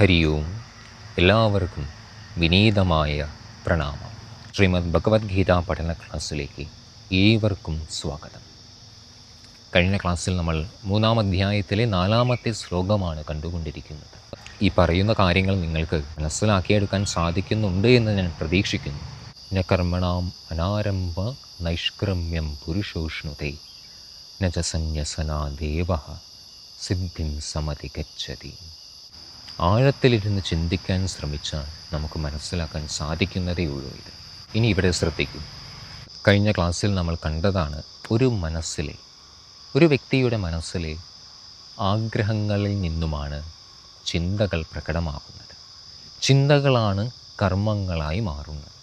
ഹരി ഓം. എല്ലാവർക്കും വിനീതമായ പ്രണാമം. ശ്രീമദ് ഭഗവത്ഗീത പഠന ക്ലാസ്സിലേക്ക് ഏവർക്കും സ്വാഗതം. കഴിഞ്ഞ ക്ലാസ്സിൽ നമ്മൾ മൂന്നാം അധ്യായത്തിലെ നാലാമത്തെ ശ്ലോകമാണ് കണ്ടുകൊണ്ടിരിക്കുന്നത്. ഈ പറയുന്ന കാര്യങ്ങൾ നിങ്ങൾക്ക് മനസ്സിലാക്കിയെടുക്കാൻ സാധിക്കുന്നുണ്ട് എന്ന് ഞാൻ പ്രതീക്ഷിക്കുന്നു. ന കർമ്മണാം അനാരംഭ നൈഷ്ക്രമ്യം പുരുഷോഷ്ണുതേ. ന ച സന്യസനാ ദേവ. സിദ്ധിം സമതി ഗച്ഛതി ആഴത്തിലിരുന്ന് ചിന്തിക്കാൻ ശ്രമിച്ചാൽ നമുക്ക് മനസ്സിലാക്കാൻ സാധിക്കുന്നതേ ഉള്ളൂ ഇത്. ഇനി ഇവിടെ ശ്രദ്ധിക്കൂ. കഴിഞ്ഞ ക്ലാസ്സിൽ നമ്മൾ കണ്ടതാണ് ഒരു മനസ്സിലെ ഒരു വ്യക്തിയുടെ മനസ്സിലെ ആഗ്രഹങ്ങളിൽ നിന്നുമാണ് ചിന്തകൾ പ്രകടമാകുന്നത്. ചിന്തകളാണ് കർമ്മങ്ങളായി മാറുന്നത്.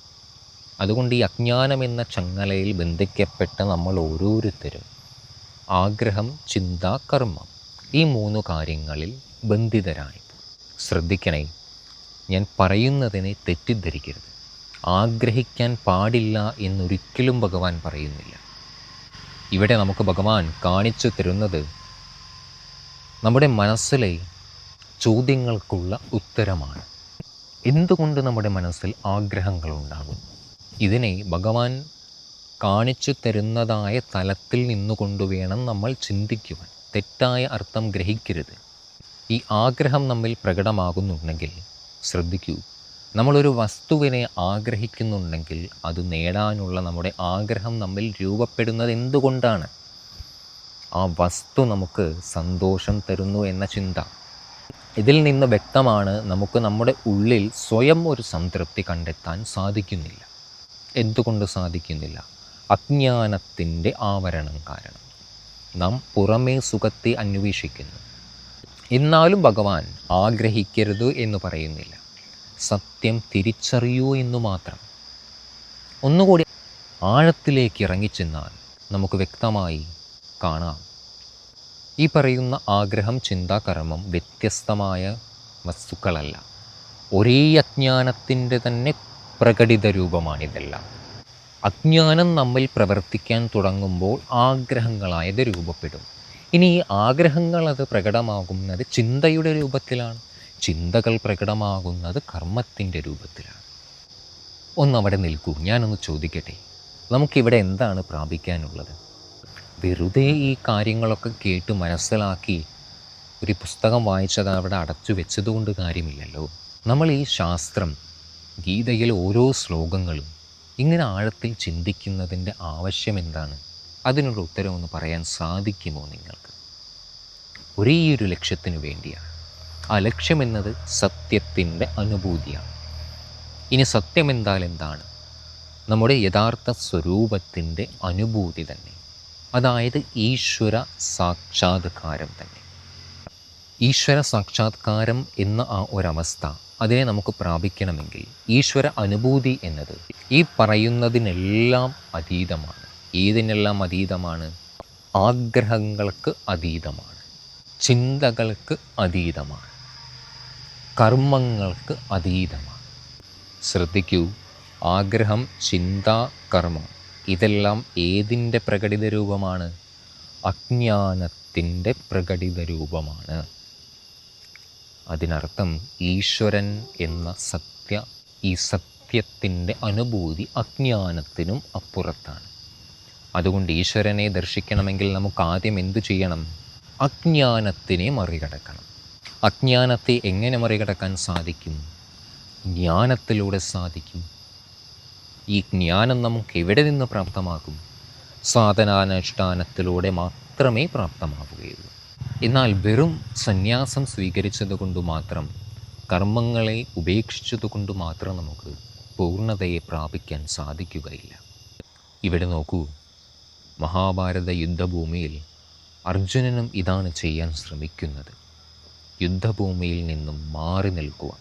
അതുകൊണ്ട് ഈ അജ്ഞാനം എന്ന ചങ്ങലയിൽ ബന്ധിക്കപ്പെട്ട നമ്മൾ ഓരോരുത്തരും ആഗ്രഹം ചിന്ത കർമ്മം ഈ മൂന്ന് കാര്യങ്ങളിൽ ബന്ധിതരായി. ശ്രദ്ധിക്കണേ. ഞാൻ പറയുന്നതിനെ തെറ്റിദ്ധരിക്കരുത്. ആഗ്രഹിക്കാൻ പാടില്ല എന്നൊരിക്കലും ഭഗവാൻ പറയുന്നില്ല. ഇവിടെ നമുക്ക് ഭഗവാൻ കാണിച്ചു തരുന്നത് നമ്മുടെ മനസ്സിലെ ചോദ്യങ്ങൾക്കുള്ള ഉത്തരമാണ്. എന്തുകൊണ്ട് നമ്മുടെ മനസ്സിൽ ആഗ്രഹങ്ങളുണ്ടാകും? ഇതിനെ ഭഗവാൻ കാണിച്ചു തരുന്നതായ തലത്തിൽ നിന്നുകൊണ്ട് വേണം നമ്മൾ ചിന്തിക്കുവാൻ. തെറ്റായ അർത്ഥം ഗ്രഹിക്കരുത്. ഈ ആഗ്രഹം നമ്മിൽ പ്രകടമാകുന്നുണ്ടെങ്കിൽ ശ്രദ്ധിക്കൂ. നമ്മളൊരു വസ്തുവിനെ ആഗ്രഹിക്കുന്നുണ്ടെങ്കിൽ അത് നേടാനുള്ള നമ്മുടെ ആഗ്രഹം നമ്മിൽ രൂപപ്പെടുന്നത് എന്തുകൊണ്ടാണ്? ആ വസ്തു നമുക്ക് സന്തോഷം തരുന്നു എന്ന ചിന്ത. ഇതിൽ നിന്ന് വ്യക്തമാണ് നമുക്ക് നമ്മുടെ ഉള്ളിൽ സ്വയം ഒരു സംതൃപ്തി കണ്ടെത്താൻ സാധിക്കുന്നില്ല. എന്തുകൊണ്ട് സാധിക്കുന്നില്ല? അജ്ഞാനത്തിന്റെ ആവരണം കാരണം. നാം പുറമേ സുഖത്തെ അന്വേഷിക്കുന്നു. എന്നാലും ഭഗവാൻ ആഗ്രഹിക്കരുത് എന്ന് പറയുന്നില്ല. സത്യം തിരിച്ചറിയൂ എന്നു മാത്രം. ഒന്നുകൂടി ആഴത്തിലേക്ക് ഇറങ്ങിച്ചെന്നാൽ നമുക്ക് വ്യക്തമായി കാണാം. ഈ പറയുന്ന ആഗ്രഹം ചിന്താകർമ്മം വ്യത്യസ്തമായ വസ്തുക്കളല്ല. ഒരേ അജ്ഞാനത്തിന്റെ തന്നെ പ്രകടിത രൂപമാണിതെല്ലാം. അജ്ഞാനം നമ്മിൽ പ്രവർത്തിക്കാൻ തുടങ്ങുമ്പോൾ ആഗ്രഹങ്ങളായത് രൂപപ്പെടും. ഇനി ആഗ്രഹങ്ങൾ അത് പ്രകടമാകുന്നത് ചിന്തയുടെ രൂപത്തിലാണ്. ചിന്തകൾ പ്രകടമാകുന്നത് കർമ്മത്തിന്റെ രൂപത്തിലാണ്. ഒന്നവിടെ നിൽക്കൂ ഞാനൊന്ന് ചോദിക്കട്ടെ. നമുക്കിവിടെ എന്താണ് പ്രാപിക്കാനുള്ളത്? വെറുതെ ഈ കാര്യങ്ങളൊക്കെ കേട്ട് മനസ്സിലാക്കി ഒരു പുസ്തകം വായിച്ചത് അവിടെ അടച്ചു വെച്ചതുകൊണ്ട് കാര്യമില്ലല്ലോ. നമ്മൾ ഈ ശാസ്ത്രം ഗീതയിലെ ഓരോ ശ്ലോകങ്ങളും ഇങ്ങനെ ആഴത്തിൽ ചിന്തിക്കുന്നതിന്റെ ആവശ്യം എന്താണ്? അതിനുള്ള ഉത്തരമൊന്ന് പറയാൻ സാധിക്കുമോ നിങ്ങൾക്ക്? ഒരേ ഒരു ലക്ഷ്യത്തിനു വേണ്ടിയാണ്. ആ ലക്ഷ്യമെന്നത് സത്യത്തിന്റെ അനുഭൂതിയാണ്. ഇനി സത്യം എന്താൽ എന്താണ്? നമ്മുടെ യഥാർത്ഥ സ്വരൂപത്തിന്റെ അനുഭൂതി തന്നെ. അതായത് ഈശ്വര സാക്ഷാത്കാരം തന്നെ. ഈശ്വര സാക്ഷാത്കാരം എന്ന ആ ഒരവസ്ഥ അതിനെ നമുക്ക് പ്രാപിക്കണമെങ്കിൽ ഈശ്വര അനുഭൂതി എന്നത് ഈ പറയുന്നതിനെല്ലാം അതീതമാണ്. ഏതിനെല്ലാം അതീതമാണ്? ആഗ്രഹങ്ങൾക്ക് അതീതമാണ്. ചിന്തകൾക്ക് അതീതമാണ്. കർമ്മങ്ങൾക്ക് അതീതമാണ്. ശ്രദ്ധിക്കൂ ആഗ്രഹം ചിന്ത കർമ്മം ഇതെല്ലാം ഏതിന്റെ പ്രകടിത രൂപമാണ്? അജ്ഞാനത്തിന്റെ പ്രകടിത രൂപമാണ്. അതിനർത്ഥം ഈശ്വരൻ എന്ന സത്യ ഈ സത്യത്തിന്റെ അനുഭൂതി അജ്ഞാനത്തിനും അപ്പുറത്താണ്. അതുകൊണ്ട് ഈശ്വരനെ ദർശിക്കണമെങ്കിൽ നമുക്ക് ആദ്യം എന്തു ചെയ്യണം? അജ്ഞാനത്തിനെ മറികടക്കണം. അജ്ഞാനത്തെ എങ്ങനെ മറികടക്കാൻ സാധിക്കും? ജ്ഞാനത്തിലൂടെ സാധിക്കും. ഈ ജ്ഞാനം നമുക്ക് എവിടെ നിന്ന് പ്രാപ്തമാകും? സാധനാനുഷ്ഠാനത്തിലൂടെ മാത്രമേ പ്രാപ്തമാവുകയുള്ളൂ. എന്നാൽ വെറും സന്യാസം സ്വീകരിച്ചതുകൊണ്ട് മാത്രം കർമ്മങ്ങളെ ഉപേക്ഷിച്ചതുകൊണ്ട് മാത്രം നമുക്ക് പൂർണതയെ പ്രാപിക്കാൻ സാധിക്കുകയില്ല. ഇവിടെ നോക്കൂ. മഹാഭാരത യുദ്ധഭൂമിയിൽ അർജുനനും ഇതാണ് ചെയ്യാൻ ശ്രമിക്കുന്നത്. യുദ്ധഭൂമിയിൽ നിന്നും മാറി നിൽക്കുക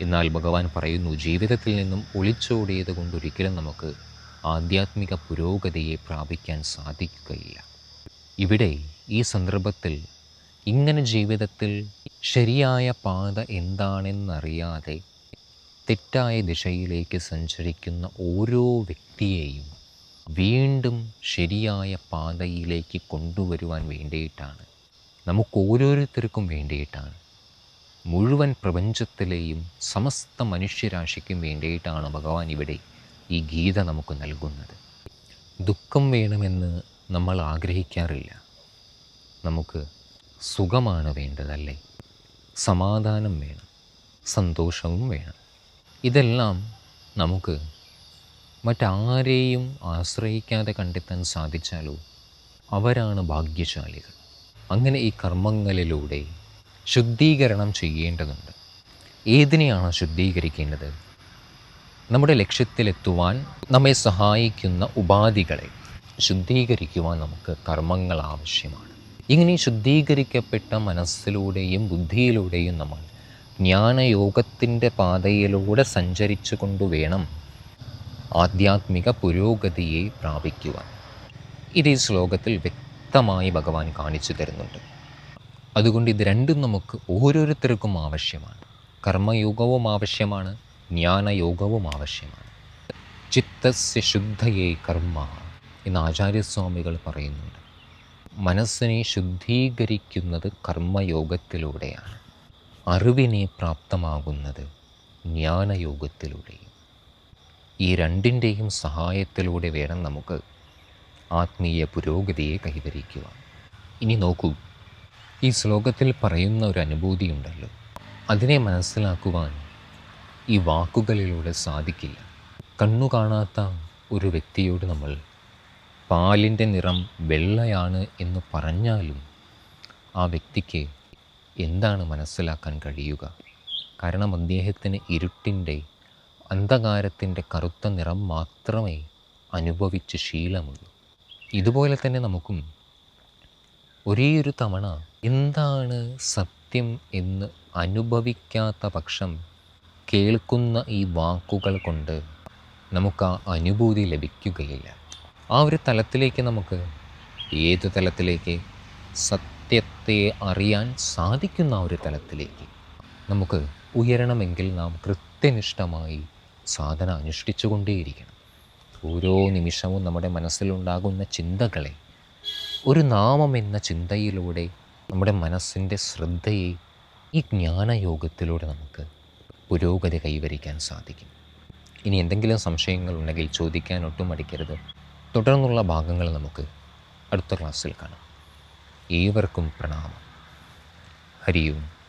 എന്നാൽ ഭഗവാൻ പറയുന്നു ജീവിതത്തിൽ നിന്നും ഒളിച്ചോടിയത് കൊണ്ടൊരിക്കലും നമുക്ക് ആധ്യാത്മിക പുരോഗതിയെ പ്രാപിക്കാൻ സാധിക്കുകയില്ല. ഇവിടെ ഈ സന്ദർഭത്തിൽ ഇങ്ങനെ ജീവിതത്തിൽ ശരിയായ പാത എന്താണെന്നറിയാതെ തെറ്റായ ദിശയിലേക്ക് സഞ്ചരിക്കുന്ന ഓരോ വ്യക്തിയെയും വീണ്ടും ശരിയായ പാതയിലേക്ക് കൊണ്ടുവരുവാൻ വേണ്ടിയിട്ടാണ്. നമുക്ക് ഓരോരുത്തർക്കും വേണ്ടിയിട്ടാണ്. മുഴുവൻ പ്രപഞ്ചത്തിലെയും സമസ്ത മനുഷ്യരാശിക്കും വേണ്ടിയിട്ടാണ് ഭഗവാൻ ഇവിടെ ഈ ഗീത നമുക്ക് നൽകുന്നത്. ദുഃഖം വേണമെന്ന് നമ്മൾ ആഗ്രഹിക്കാറില്ല. നമുക്ക് സുഖമാണ് വേണ്ടതല്ലേ? സമാധാനം വേണം. സന്തോഷവും വേണം. ഇതെല്ലാം നമുക്ക് മറ്റാരെയും ആശ്രയിക്കാതെ കണ്ടെത്താൻ സാധിച്ചാലോ? അവരാണ് ഭാഗ്യശാലികൾ. അങ്ങനെ ഈ കർമ്മങ്ങളിലൂടെ ശുദ്ധീകരണം ചെയ്യേണ്ടതുണ്ട്. ഏതിനെയാണ് ശുദ്ധീകരിക്കേണ്ടത്? നമ്മുടെ ലക്ഷ്യത്തിലെത്തുവാൻ നമ്മെ സഹായിക്കുന്ന ഉപാധികളെ ശുദ്ധീകരിക്കുവാൻ നമുക്ക് കർമ്മങ്ങൾ ആവശ്യമാണ്. ഇങ്ങനെ ശുദ്ധീകരിക്കപ്പെട്ട മനസ്സിലൂടെയും ബുദ്ധിയിലൂടെയും നമ്മൾ ജ്ഞാനയോഗത്തിന്റെ പാതയിലൂടെ സഞ്ചരിച്ചു കൊണ്ടുവേണം ആധ്യാത്മിക പുരോഗതിയെ പ്രാപിക്കുവാൻ. ഇത് ഈ ശ്ലോകത്തിൽ വ്യക്തമായി ഭഗവാൻ കാണിച്ചു തരുന്നുണ്ട്. അതുകൊണ്ട് ഇത് രണ്ടും നമുക്ക് ഓരോരുത്തർക്കും ആവശ്യമാണ്. കർമ്മയോഗവും ആവശ്യമാണ് ജ്ഞാനയോഗവും ആവശ്യമാണ്. ചിത്തസ്യ ശുദ്ധയെ കർമ്മ എന്ന് ആചാര്യസ്വാമികൾ പറയുന്നുണ്ട്. മനസ്സിനെ ശുദ്ധീകരിക്കുന്നത് കർമ്മയോഗത്തിലൂടെയാണ്. അറിവിനെ പ്രാപ്തമാകുന്നത് ജ്ഞാനയോഗത്തിലൂടെയും ഈ രണ്ടിന്റെയും സഹായത്തിലൂടെ വേണം നമുക്ക് ആത്മീയ പുരോഗതിയെ കൈവരിക്കുവാൻ. ഇനി നോക്കൂ ഈ ശ്ലോകത്തിൽ പറയുന്ന ഒരു അനുഭൂതി ഉണ്ടല്ലോ. അതിനെ മനസ്സിലാക്കുവാൻ ഈ വാക്കുകളിലൂടെ സാധിക്കില്ല. കണ്ണു കാണാത്ത ഒരു വ്യക്തിയോട് നമ്മൾ പാലിന്റെ നിറം വെള്ളയാണ് എന്ന് പറഞ്ഞാലും ആ വ്യക്തിക്ക് എന്താണ് മനസ്സിലാക്കാൻ കഴിയുക? കാരണം അദ്ദേഹത്തിന് ഇരുട്ടിന്റെ അന്ധകാരത്തിന്റെ കറുത്ത നിറം മാത്രമേ അനുഭവിച്ച് ശീലമുള്ളൂ. ഇതുപോലെ തന്നെ നമുക്കും ഒരേ ഒരു തവണ എന്താണ് സത്യം എന്ന് അനുഭവിക്കാത്ത പക്ഷം കേൾക്കുന്ന ഈ വാക്കുകൾ കൊണ്ട് നമുക്ക് ആ അനുഭൂതി ലഭിക്കുകയില്ല. ആ ഒരു തലത്തിലേക്ക് നമുക്ക് ഏത് തലത്തിലേക്ക് സത്യത്തെ അറിയാൻ സാധിക്കുന്ന ഒരു തലത്തിലേക്ക് നമുക്ക് ഉയരണമെങ്കിൽ നാം കൃത്യനിഷ്ഠമായി സാധന അനുഷ്ഠിച്ചുകൊണ്ടേയിരിക്കണം. ഓരോ നിമിഷവും നമ്മുടെ മനസ്സിലുണ്ടാകുന്ന ചിന്തകളെ ഒരു നാമം എന്ന ചിന്തയിലൂടെ നമ്മുടെ മനസ്സിന്റെ ശ്രദ്ധയെ ഈ ജ്ഞാനയോഗത്തിലൂടെ നമുക്ക് പുരോഗതി കൈവരിക്കാൻ സാധിക്കും. ഇനി എന്തെങ്കിലും സംശയങ്ങൾ ഉണ്ടെങ്കിൽ ചോദിക്കാൻ ഒട്ടും മടിക്കരുത്. തുടർന്നുള്ള ഭാഗങ്ങൾ നമുക്ക് അടുത്ത ക്ലാസ്സിൽ കാണാം. ഏവർക്കും പ്രണാമം. ഹരിയും.